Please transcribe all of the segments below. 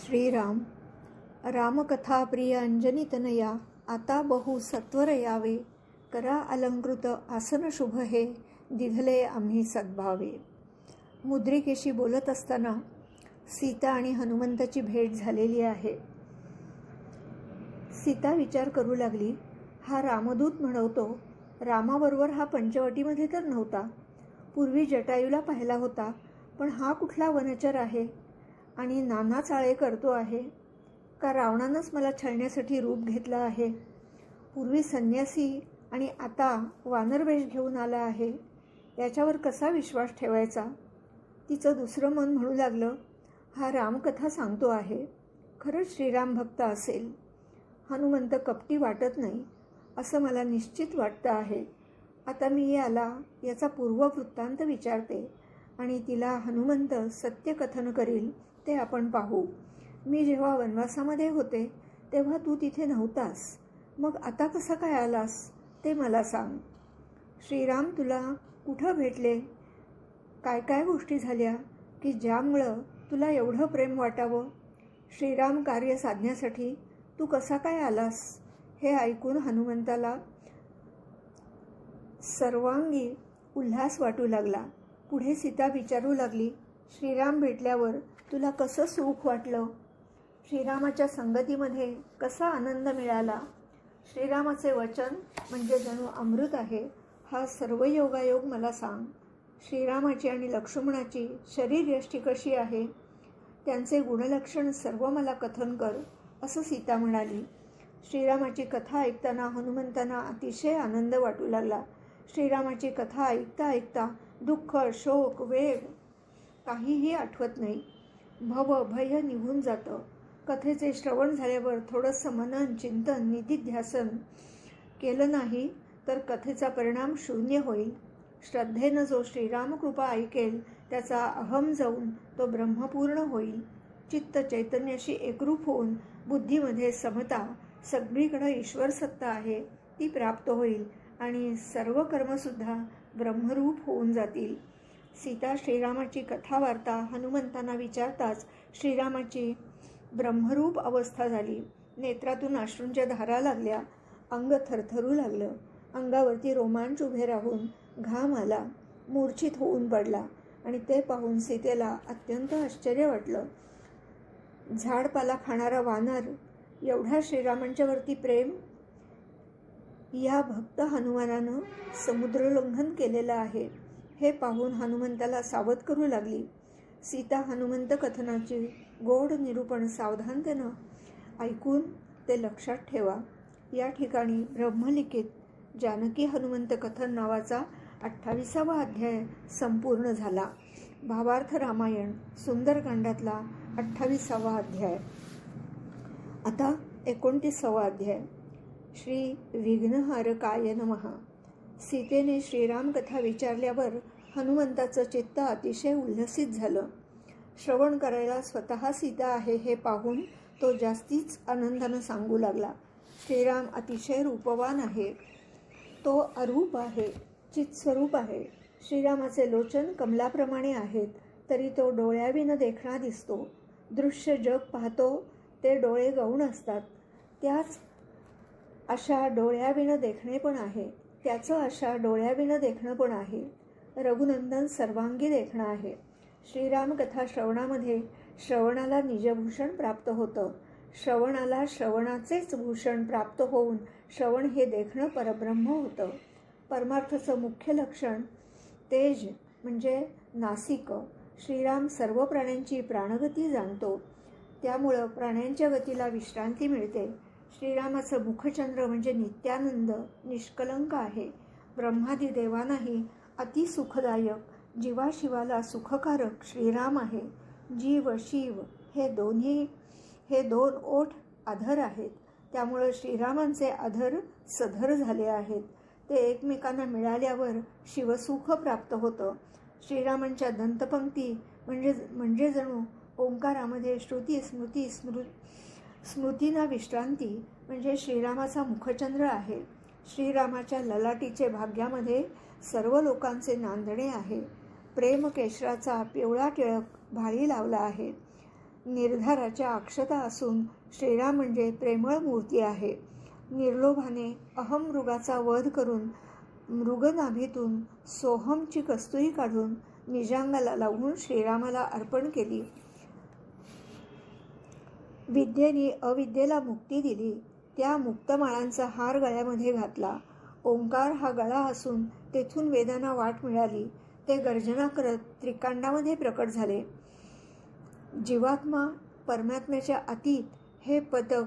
श्रीराम रामकथा प्रिय अंजनीतनया आता बहु सत्वर यावे करा अलंकृत आसन शुभ हे दिधले आम्ही सद्भावे. मुद्रिकेशी बोलत असताना सीता आणि हनुमंताची भेट झालेली आहे. सीता विचार करू लागली हा रामदूत म्हणवतो रामाबरोबर हा पंचवटीमध्ये तर नव्हता. पूर्वी जटायूला पाहिला होता पण हा कुठला वनचर आहे? आणि नाना चाळे करतो आहे. का रावणानंच मला छळण्यासाठी रूप घेतलं आहे? पूर्वी संन्यासी आणि आता वानरवेश घेऊन आला आहे. याच्यावर कसा विश्वास ठेवायचा? तिचं दुसरं मन म्हणू लागलं. हा रामकथा सांगतो आहे. खरंच श्रीराम भक्त असेल. हनुमंत कपटी वाटत नाही असं मला निश्चित वाटतं आहे. आता मी याला याचा पूर्ववृत्तांत विचारते आणि तिला हनुमंत सत्यकथन करील. ते आपण पाहू. मी जेव्हा वनवासामध्ये होते तेव्हा तू तिथे नव्हतास. मग आता कसा काय आलास ते मला सांग. श्रीराम तुला कुठं भेटले? काय काय गोष्टी झाल्या की ज्यामुळं तुला एवढं प्रेम वाटावं? श्रीराम कार्य साधण्यासाठी तू कसा काय आलास हे ऐकून हनुमंताला सर्वांगी उल्हास वाटू लागला. पुढे सीता विचारू लागली. श्रीराम भेटल्यावर तुला कसं सुख वाटलं? श्रीरामाच्या संगतीमध्ये कसा आनंद मिळाला? श्रीरामाचे वचन म्हणजे जणू अमृत आहे हा सर्व योगायोग मला सांग. श्रीरामाची आणि लक्ष्मणाची शरीरयष्टी कशी आहे? त्यांचे गुणलक्षण सर्व मला कथन कर असं सीता म्हणाली. श्रीरामाची कथा ऐकताना हनुमंतांना अतिशय आनंद वाटू लागला. श्रीरामाची कथा ऐकता ऐकता दुःख शोक वेग काहीही आठवत नाही. भव भय निघून जातं. कथेचे श्रवण झाल्यावर थोडंसं मनन चिंतन निधीध्यासन केलं नाही तर कथेचा परिणाम शून्य होईल. श्रद्धेनं जो श्रीरामकृपा ऐकेल त्याचा अहम जाऊन तो ब्रह्मपूर्ण होईल. चित्त चैतन्याशी एकरूप होऊन बुद्धीमध्ये समता सगळीकडं ईश्वर सत्ता आहे ती प्राप्त होईल आणि सर्व कर्मसुद्धा ब्रह्मरूप होऊन जातील. सीता श्रीरामाची कथा वार्ता हनुमंतांना विचारताच श्रीरामाची ब्रह्मरूप अवस्था झाली. नेत्रातून अश्रूंच्या धारा लागल्या. अंग थरथरू लागलं. अंगावरती रोमांच उभे राहून घाम आला. मूर्छित होऊन पडला आणि ते पाहून सीतेला अत्यंत आश्चर्य वाटलं. झाडपाला खाणारा वानर एवढ्या श्रीरामांच्यावरती प्रेम? या भक्त हनुमानानं समुद्रलंघन केलेलं आहे. हे पाहून हनुमंताला सावध करू लागली. सीता हनुमंत कथनाची गोड निरूपण सावधानतेनं ऐकून ते लक्षात ठेवा. या ठिकाणी ब्रह्मलिखित जानकी हनुमंत कथन नावाचा अठ्ठावीसावा अध्याय संपूर्ण झाला. भावार्थ रामायण सुंदरकांडातला अठ्ठावीसावा अध्याय. आता एकोणतीसावा अध्याय. श्री विघ्नहारकाय नमहा सीतेने श्रीराम कथा विचारल्यावर हनुमंताचं चित्त अतिशय उल्हसित झालं. श्रवण करायला स्वतः सीता आहे हे पाहून तो जास्तीच आनंदानं सांगू लागला. श्रीराम अतिशय रूपवान आहे. तो अरूप आहे चित्स्वरूप आहे. श्रीरामाचे लोचन कमलाप्रमाणे आहेत तरी तो डोळ्याविनं देखणा दिसतो. दृश्य जग पाहतो ते डोळे गौण असतात. त्याच अशा डोळ्याविनं देखणे पण आहे. त्याचं अशा डोळ्याविनं देखणं पण आहे. रघुनंदन सर्वांगी देखणं आहे. श्रीराम कथा श्रवणामध्ये श्रवणाला निजभूषण प्राप्त होतं. श्रवणाला श्रवणाचेच भूषण प्राप्त होऊन श्रवण हे देखणं परब्रह्म होतं. परमार्थाचं मुख्य लक्षण तेज म्हणजे नासिक. श्रीराम सर्व प्राण्यांची प्राणगती जाणतो. त्यामुळं प्राण्यांच्या गतीला विश्रांती मिळते. श्रीरामाचं मुखचंद्र म्हणजे नित्यानंद निष्कलंक आहे. ब्रह्मादी देवांनाही अतिसुखदायक जीवाशिवाला सुखकारक श्रीराम आहे. जीव शिव हे दोन्ही हे दोन ओठ आधर आहेत. त्यामुळं श्रीरामांचे अधर सधर झाले आहेत. ते एकमेकांना मिळाल्यावर शिवसुख प्राप्त होतं. श्रीरामांच्या दंतपंक्ती म्हणजे म्हणजे जणू ओंकारामध्ये श्रुती स्मृती स्मृ स्मृतीना विश्रांती म्हणजे श्रीरामाचा मुखचंद्र आहे. श्रीरामाच्या ललाटीचे भाग्यामध्ये सर्व लोकांचे नांदणे आहे. प्रेम केशराचा पिवळा टिळक भाळी लावला आहे. निर्धाराच्या अक्षता असून श्रीराम म्हणजे प्रेमळ मूर्ती आहे. निर्लोभाने अहमृगाचा वध करून मृगनाभीतून सोहमची कस्तुरी काढून निजांगाला लावून श्रीरामाला अर्पण केली. विद्येने अविद्येला मुक्ती दिली. त्या मुक्तमाळांचा हार गळ्यामध्ये घातला. ओंकार हा गळा असून तेथून वेदांना वाट मिळाली. ते गर्जना करत त्रिकांडामध्ये प्रकट झाले. जीवात्मा परमात्म्याच्या अतीत हे पदक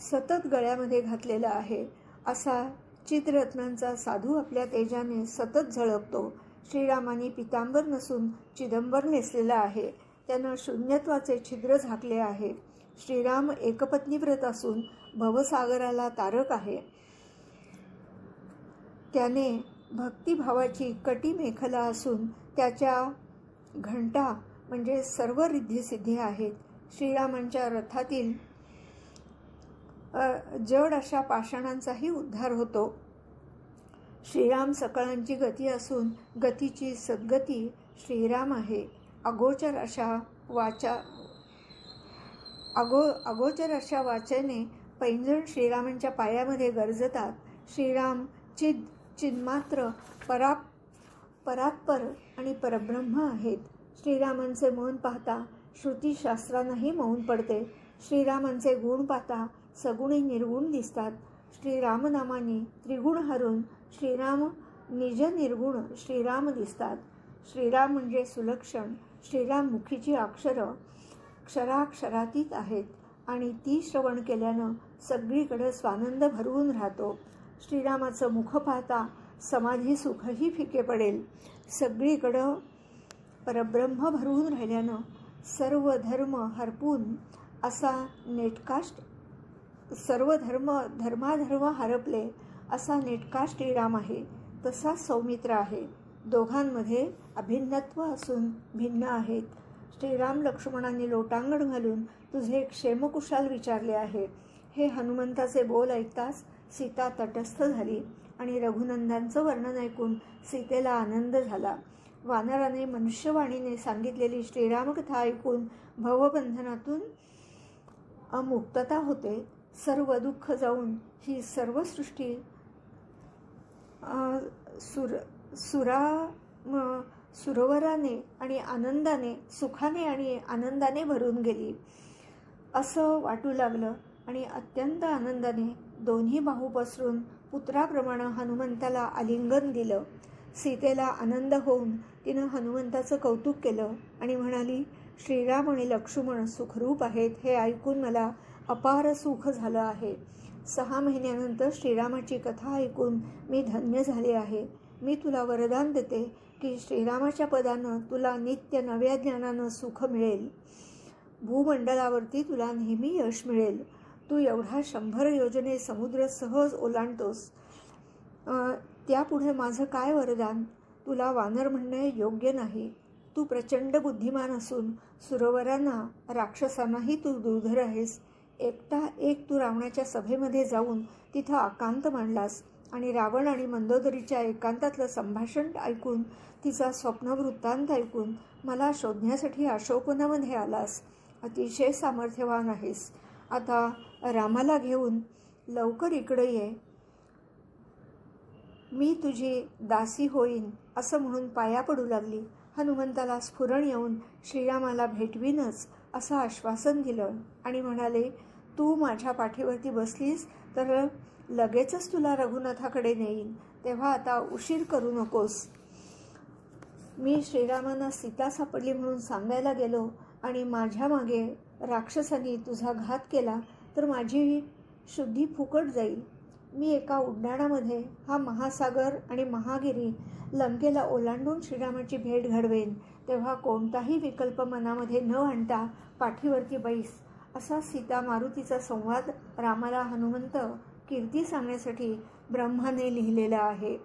सतत गळ्यामध्ये घातलेलं आहे. असा चित्ररत्नांचा साधू आपल्या तेजाने सतत झळकतो. श्रीरामाने पितांबर नसून चिदंबर नेसलेला आहे. त्यानं शून्यत्वाचे छिद्र झाकले आहे. श्रीराम एकपत्नीव्रत असून भवसागराला तारक आहे. त्याने भक्तिभावाची कटी मेखला असून त्याच्या घंटा म्हणजे सर्व रिद्धिसिद्धी आहेत. श्रीरामांच्या रथातील जड अशा पाषाणांचाही उद्धार होतो. श्रीराम सकळांची गती असून गतीची सद्गती श्रीराम आहे. अगोचर अशा वाचा अगो अगोचर अशा वाचेने पैंजण श्रीरामांच्या पायामध्ये गरजतात. श्रीराम चिद चिन्मात्र परा परात्पर आणि परब्रह्म आहेत. श्रीरामांचे मौन पाहता श्रुतीशास्त्रांनाही मौन पडते. श्रीरामांचे गुण पाहता सगुणी निर्गुण दिसतात. श्रीरामनामाने त्रिगुण हरून श्रीराम निज निर्गुण श्रीराम दिसतात. श्रीराम म्हणजे सुलक्षण श्रीराम मुखीची अक्षरं क्षराक्षरातीत आहेत आणि ती श्रवण केल्यानं सगळीकडं स्वानंद भरवून राहतो. श्रीरामाचं मुख पाहता समाधी सुखही फिके पडेल. सगळीकडं परब्रह्म भरून राहिल्यानं सर्व धर्म हरपून असा नेटकाष्ट सर्व धर्म धर्माधर्म हरपले असा नेटका श्रीराम आहे. तसा सौमित्र आहे. दोघांमध्ये अभिन्नत्व असून भिन्न आहेत. श्रीराम लक्ष्मणाने लोटांगण घालून तुझे क्षेमकुशाल विचारले आहे. हे हनुमंताचे बोल ऐकताच सीता तटस्थ झाली आणि रघुनंदांचं वर्णन ऐकून सीतेला आनंद झाला. वानराने मनुष्यवाणीने सांगितलेली श्रीरामकथा ऐकून भवबंधनातून अमुक्तता होते. सर्व दुःख जाऊन ही सर्व सृष्टी सुर सुरा सुरवराने आणि आनंदाने सुखाने आणि आनंदाने भरून गेली. असं वाटू लागलं आणि अत्यंत आनंदाने दोन्ही बाहू पसरून पुत्राप्रमाणे हनुमंताला आलिंगन दिलं. सीतेला आनंद होऊन तिनं हनुमंताचं कौतुक केलं आणि म्हणाली श्रीराम आणि लक्ष्मण सुखरूप आहेत हे ऐकून मला अपार सुख झालं आहे. सहा महिन्यानंतर श्रीरामाची कथा ऐकून मी धन्य झाले आहे. मी तुला वरदान देते की श्रीरामाच्या पदानं तुला नित्य नव्या ज्ञानानं सुख मिळेल. भूमंडलावरती तुला नेहमी यश मिळेल. तू एवढा शंभर योजने समुद्र सहज ओलांडतोस त्यापुढे माझं काय वरदान? तुला वानर म्हणणे योग्य नाही. तू प्रचंड बुद्धिमान असून सुरवरांना राक्षसांनाही तू दुर्धर आहेस. एकटा एक तू रावणाच्या सभेमध्ये जाऊन तिथं आकांत मांडलास आणि रावण आणि मंदोदरीच्या एकांतातलं संभाषण ऐकून तिचा स्वप्नवृत्तांत ऐकून मला शोधण्यासाठी अशोकनामध्ये आलास. अतिशय सामर्थ्यवान आहेस. आता रामाला घेऊन लवकर इकडे ये. मी तुझी दासी होईन असं म्हणून पाया पडू लागली. हनुमंताला स्फुरण येऊन श्रीरामाला भेटवीनच असं आश्वासन दिलं. आणि म्हणाले तू माझ्या पाठीवरती बसलीस तर लगेचच तुला रघुनाथाकडे नेईन. तेव्हा आता उशीर करू नकोस. मी श्रीरामांना सीता सापडली म्हणून सांगायला गेलो आणि माझ्या मागे राक्षसांनी तुझा घात केला तर माझी शुद्धी फुकट जाईल. मी एका उड्डाणामध्ये हा महासागर आणि महागिरी लंकेला ओलांडून श्रीरामाची भेट घडवेन. तेव्हा कोणताही विकल्प मनामध्ये न आणता पाठीवरती बैस असा सीता मारुतीचा संवाद रामाला हनुमंत कीर्ती सांगण्यासाठी ब्रह्माने लिहिलेला आहे.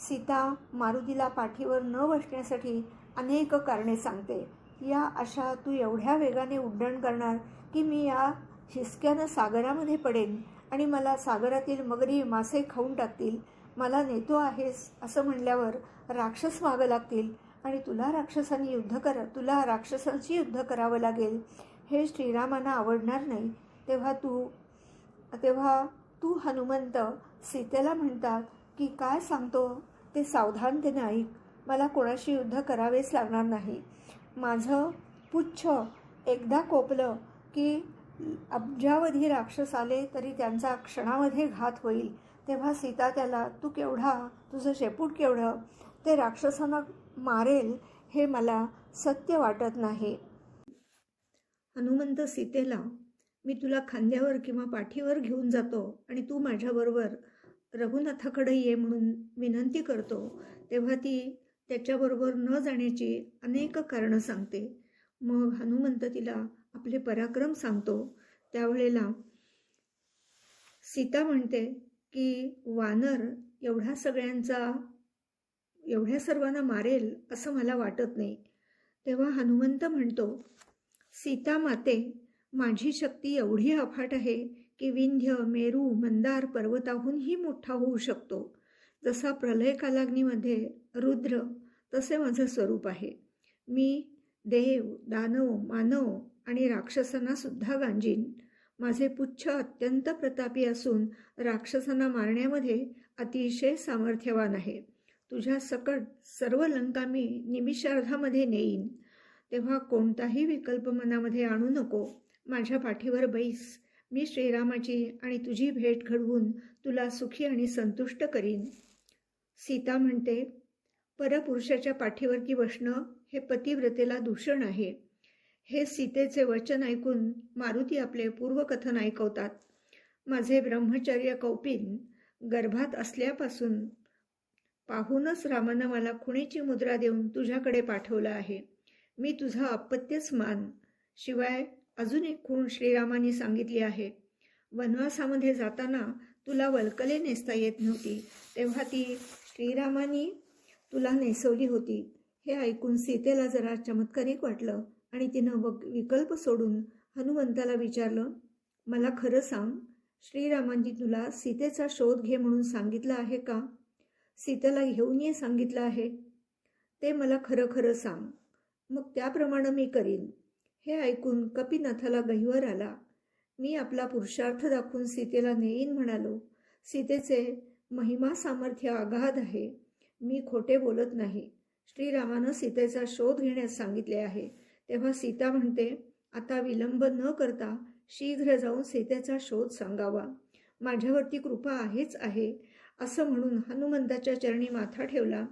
सीता मारुतीला पाठीवर न बसण्यासाठी अनेक कारणे सांगते. या अशा तू एवढ्या वेगाने उड्डाण करणार की मी या हिसक्यानं सागरामध्ये पडेन आणि मला सागरातील मगरी मासे खाऊन टाकतील. मला नेतो आहेस असं म्हणल्यावर राक्षस मागं लागतील आणि तुला राक्षसांनी युद्ध कर तुला राक्षसांशी युद्ध करावं लागेल. हे श्रीरामांना आवडणार नाही. तेव्हा तू तेव्हा तू हनुमंत सीतेला म्हणतात की काय सांगतो ते सावधानतेने ऐक. मला कोणाशी युद्ध करावेच लागणार नाही. माझं पुच्छ एकदा कोपलं की अब्जावधी राक्षस आले तरी त्यांचा क्षणामध्ये घात होईल. तेव्हा सीता त्याला तू केवढा तुझं शेपूट केवढं? ते राक्षसांना मारेल हे मला सत्य वाटत नाही. हनुमंत सीतेला मी तुला खांद्यावर किंवा पाठीवर घेऊन जातो आणि तू माझ्याबरोबर रघुनाथाकडे ये म्हणून विनंती करतो. तेव्हा ती त्याच्याबरोबर न जाण्याची अनेक कारणं सांगते. मग हनुमंत तिला आपले पराक्रम सांगतो. त्यावेळेला सीता म्हणते की वानर एवढ्या सगळ्यांचा एवढ्या सर्वांना मारेल असं मला वाटत नाही. तेव्हा हनुमंत म्हणतो सीता माते माझी शक्ती एवढी अफाट आहे की विंध्य मेरू मंदार पर्वताहूनही मोठा होऊ शकतो. जसा प्रलय कालाग्नीमध्ये रुद्र तसे माझं स्वरूप आहे. मी देव दानव मानव आणि राक्षसांना सुद्धा गांजीन. माझे पुच्छ अत्यंत प्रतापी असून राक्षसांना मारण्यामध्ये अतिशय सामर्थ्यवान आहे. तुझ्या सकट सर्व लंका मी निमिषार्धामध्ये नेईन. तेव्हा कोणताही विकल्प मनामध्ये आणू नको. माझ्या पाठीवर बैस. मी श्रीरामाची आणि तुझी भेट घडवून तुला सुखी आणि संतुष्ट करीन. सीता म्हणते परपुरुषाच्या पाठीवरती बसणं हे पतिव्रतेला दूषण आहे. हे सीतेचे वचन ऐकून मारुती आपले पूर्वकथन ऐकवतात. माझे ब्रह्मचर्य कौपिन गर्भात असल्यापासून पाहूनच रामानं मला खुणीची मुद्रा देऊन तुझ्याकडे पाठवलं आहे. मी तुझा अपत्यच मान शिवाय अजून एक खूण श्रीरामाने सांगितली आहे. वनवासामध्ये जाताना तुला वल्कले नेसता येत नव्हती. तेव्हा ती श्रीरामानी तुला नेसवली होती. हे ऐकून सीतेला जरा चमत्कारिक वाटलं आणि तिनं वक विकल्प सोडून हनुमंताला विचारलं मला खरं सांग श्रीरामांनी तुला सीतेचा शोध घे म्हणून सांगितलं आहे का? सीतेला घेऊन ये सांगितलं आहे. ते मला खरं खरं सांग. मग त्याप्रमाणे मी करीन. हे ऐकून कपिनाथाला गहिवर आला. मी आपला पुरुषार्थ दाखवून सीतेला नेईन म्हणालो. सीतेचे महिमा सामर्थ्य आघाध आहे. मी खोटे बोलत नाही. श्रीरामानं सीतेचा शोध घेण्यास सांगितले आहे. तेव्हा सीता म्हणते आता विलंब न करता शीघ्र जाऊन सीतेचा शोध सांगावा. माझ्यावरती कृपा आहेच आहे. असं म्हणून हनुमंताच्या चरणी माथा ठेवला.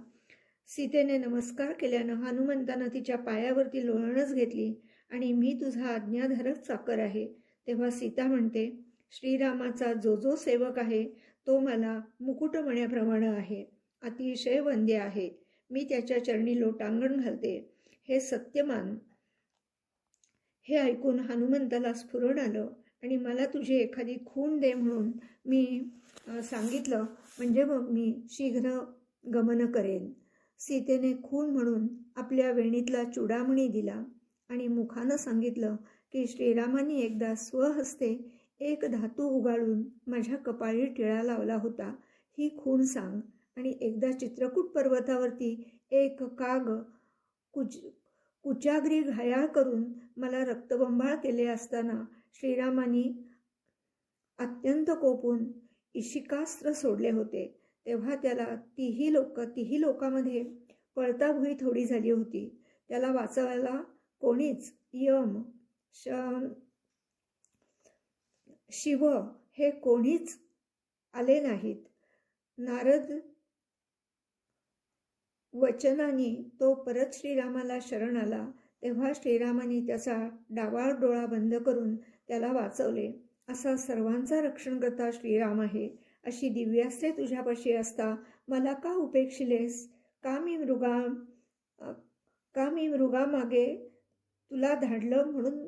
सीतेने नमस्कार केल्यानं हनुमंतानं तिच्या पायावरती लोळणच घेतली आणि मी तुझा आज्ञाधारक चाकर आहे. तेव्हा सीता म्हणते श्रीरामाचा जो जो सेवक आहे तो मला मुकुटमण्याप्रमाणे आहे. अतिशय वंदे आहे. मी त्याच्या चरणी लोटांगण घालते. हे सत्यमान. हे ऐकून हनुमंताला स्फुरण आलं आणि मला तुझी एखादी खून दे म्हणून मी सांगितलं. म्हणजे मग मी शीघ्र गमन करेन. सीतेने खून म्हणून आपल्या वेणीतला चुडामणी दिला आणि मुखानं सांगितलं की श्रीरामांनी एकदा स्वहस्ते एक धातू उगाळून माझ्या कपाळी टिळा लावला होता. ही खून सांग. आणि एकदा चित्रकूट पर्वतावरती एक काग कुज कुचाग्री घायाळ करून मला रक्तबंबाळ केले असताना श्रीरामांनी अत्यंत कोपून इशिकास्त्र सोडले होते. तेव्हा त्याला तीही लोक तीही लोकांमध्ये पळताभुई थोडी झाली होती. त्याला वाचवायला कोणीच यम श शिव हे कोणीच आले नाहीत. नारद वचनाने तो परत श्रीरामाला शरण आला. तेव्हा श्रीरामाने त्याचा डावाळ डोळा बंद करून त्याला वाचवले. असा सर्वांचा रक्षणकर्ता श्रीराम आहे. अशी दिव्यास्त्रे तुझ्यापाशी असता. मला का उपेक्षिलेस? का मी मृगा का मी मृगामागे तुला धाडलं म्हणून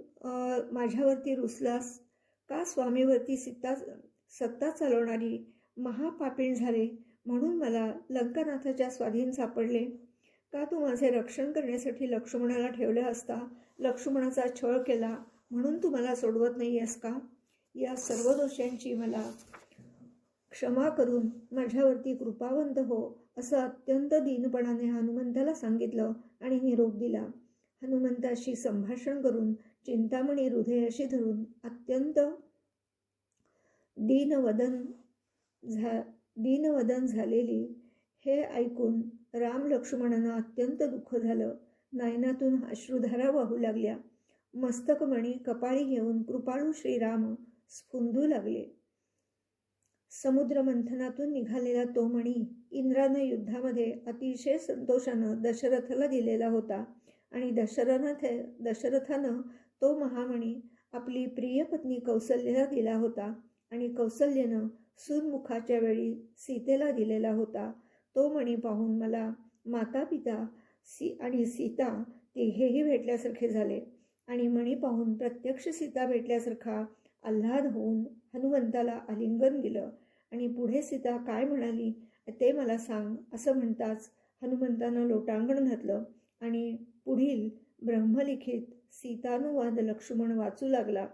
माझ्यावरती रुसलास? का स्वामीवरती सित्ता सत्ता चालवणारी महापापीण झाले? म्हणून मला लंकानाथाच्या स्वाधीन सापडले. का तू माझे रक्षण करण्यासाठी लक्ष्मणाला ठेवले असता? लक्ष्मणाचा छळ केला म्हणून तू मला सोडवत नाही आहेस का? या सर्व दोषांची मला क्षमा करून माझ्यावरती कृपावंत हो असं अत्यंत दीनपणाने हनुमंताला सांगितलं आणि निरोप दिला. हनुमंताशी संभाषण करून चिंतामणी हृदयाशी धरून अत्यंत दीनवदन झा दीनवदन झालेली हे ऐकून राम लक्ष्मणांना अत्यंत दुःख झालं. नयनातून अश्रुधारा वाहू लागल्या. मस्तकमणी कपाळी घेऊन कृपाळू श्रीराम स्फुंदू लागले. समुद्र मंथनातून निघालेला तो मणी इंद्रानं युद्धामध्ये अतिशय संतोषानं दशरथाला दिलेला होता आणि दशरथ दशरथानं तो महामणी आपली प्रिय पत्नी कौसल्यला दिला होता आणि कौसल्यनं सुनमुखाच्या वेळी सीतेला दिलेला होता. तो मणी पाहून मला माता पिता सी आणि सीता तिघेही भेटल्यासारखे झाले. आणि मणी पाहून प्रत्यक्ष सीता भेटल्यासारखा आल्हाद होऊन हनुमंताला आलिंगन दिलं. आणि पुढे सीता काय म्हणाली ते मला सांग असं म्हणताच हनुमंतानं लोटांगण घातलं. आणि पुढील ब्रह्मलिखित सीतानुवाद लक्ष्मण वाचू लागला.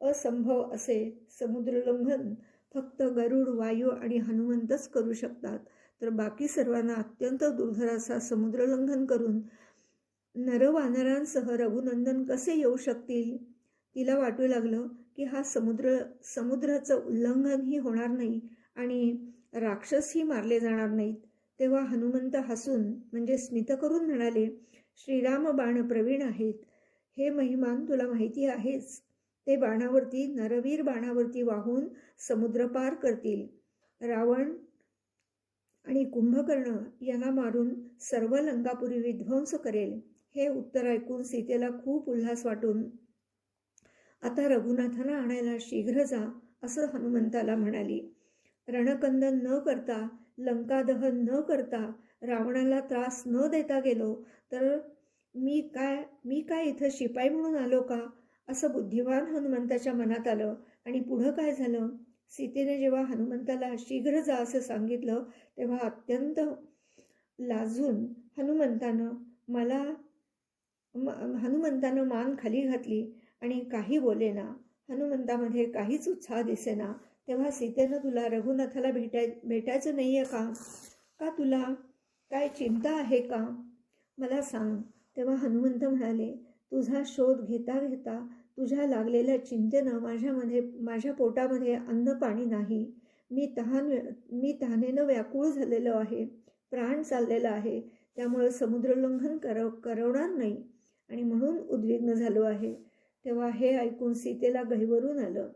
असंभव असे समुद्रलंघन फक्त गरुड वायू आणि हनुमंतच करू शकतात. तर बाकी सर्वांना अत्यंत दुर्धर असा समुद्रलंघन करून नरवानरांसह रघुनंदन कसे येऊ शकतील? तिला वाटू लागलं की हा समुद्र समुद्राचं उल्लंघनही होणार नाही आणि राक्षसही मारले जाणार नाहीत. तेव्हा हनुमंत हसून म्हणजे स्मित करून म्हणाले श्रीराम बाण प्रवीण आहेत. हे महिमान तुला माहिती आहेच ते बाणावरती नरवीर बाणावरती वाहून समुद्र पार करतील. रावण आणि कुंभकर्ण यांना मारून सर्व लंकापुरी विध्वंस करेल हे उत्तर ऐकून सीतेला खूप उल्हास वाटून आता रघुनाथाला आणायला शीघ्र जा असं हनुमंताला म्हणाली. रणकंदन न करता लंकादहन न करता रावणाला त्रास न देता गेलो तर मी काय मी काय इथं शिपाई म्हणून आलो का? असं बुद्धिवान हनुमंताच्या मनात आलं आणि पुढं काय झालं? सीतेने जेव्हा हनुमंताला शीघ्र जा असं सांगितलं तेव्हा अत्यंत लाजून हनुमंतानं मला हनुमंतानं मान खाली घातली आणि काही बोलेना हनुमंतामध्ये काहीच उत्साह दिसेना. तेव्हा सीतेनं तुला रघुनाथाला भेटाय भेटायचं नाही आहे का? का तुला काय चिंता आहे का? मला सांग. तेव्हा हनुमंत म्हणाले तुझा शोध घेता घेता तुझ्या लागलेल्या चिंतेनं माझ्यामध्ये माझ्या पोटामध्ये अन्न पाणी नाही. मी तहान मी तहानेनं व्याकुळ झालेलो आहे. प्राण चाललेला आहे. त्यामुळं समुद्रलंघन करव करवणार नाही. आणि म्हणून उद्विग्न झालो आहे. तेव्हा हे ऐकून सीतेला गहिवरून आलं.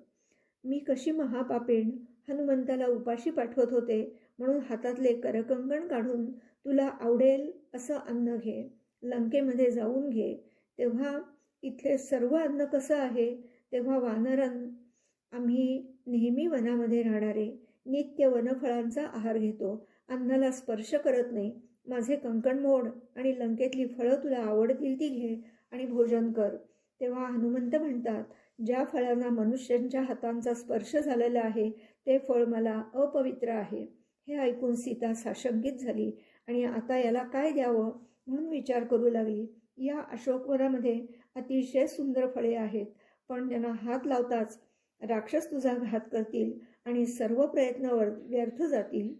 मी कशी महापापेण? हनुमंताला उपाशी पाठवत होते. म्हणून हातातले करकंकण काढून तुला आवडेल असं अन्न घे. लंकेमध्ये जाऊन घे. तेव्हा इथले सर्व अन्न कसं आहे? तेव्हा वानरन आम्ही नेहमी वनामध्ये राहणारे नित्य वनफळांचा आहार घेतो. अन्नाला स्पर्श करत नाही. माझे कंकण मोड आणि लंकेतली फळं तुला आवडतील ती घे आणि भोजन कर. तेव्हा हनुमंत म्हणतात ज्या फळांना मनुष्यांच्या हातांचा स्पर्श झालेला आहे ते फळ मला अपवित्र आहे. हे ऐकून सीता साशंकित झाली आणि आता याला काय द्यावं म्हणून विचार करू लागली. या अशोकवनामध्ये अतिशय सुंदर फळे आहेत. पण त्यांना हात लावताच राक्षस तुझा घात करतील आणि सर्व प्रयत्नावर व्यर्थ जातील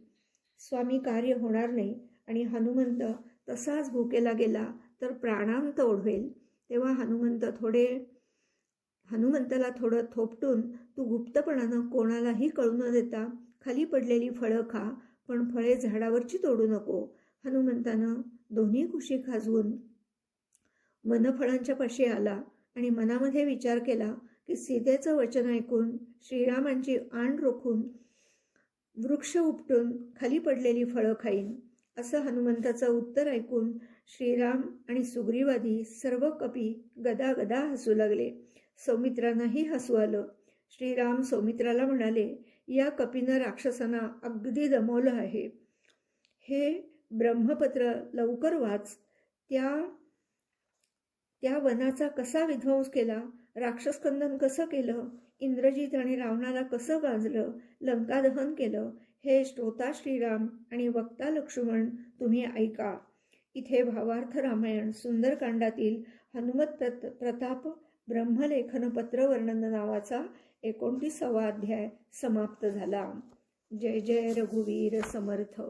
स्वामी कार्य होणार नाही आणि हनुमंत तसाच भूकेला गेला तर प्राणांत ओढवेल. तेव्हा हनुमंत थोडे हनुमंताला थोडं थोपटून तू गुप्तपणानं कोणालाही कळू न देता खाली पडलेली फळं खा पण फळे झाडावरची तोडू नको. हनुमंतानं दोन्ही कुशी खाजवून मनफळांच्या पाशी आला आणि मनामध्ये विचार केला की सीतेचं वचन ऐकून श्रीरामांची आण रोखून वृक्ष उपटून खाली पडलेली फळं खाईन असं हनुमंताचं उत्तर ऐकून श्रीराम आणि सुग्रीवादी सर्व कपी गदा गदा हसू लागले. सौमित्रांनाही हसू आलं. श्रीराम सौमित्राला म्हणाले या कपीनं राक्षसांना अगदी दमवलं आहे. हे ब्रह्मपत्र लवकर वाच. त्या त्या वनाचा कसा विध्वंस केला राक्षसकंदन कसं केलं इंद्रजीत आणि रावणाला कसं गाजलं लंकादहन केलं हे श्रोता श्रीराम आणि वक्ता लक्ष्मण तुम्ही ऐका. इथे भावार्थ रामायण सुंदरकांडातील हनुमत प्रत प्रताप ब्रह्मलेखन पत्रवर्णन नावाचा एकोणतीसावा अध्याय समाप्त झाला. जय जय रघुवीर समर्थ.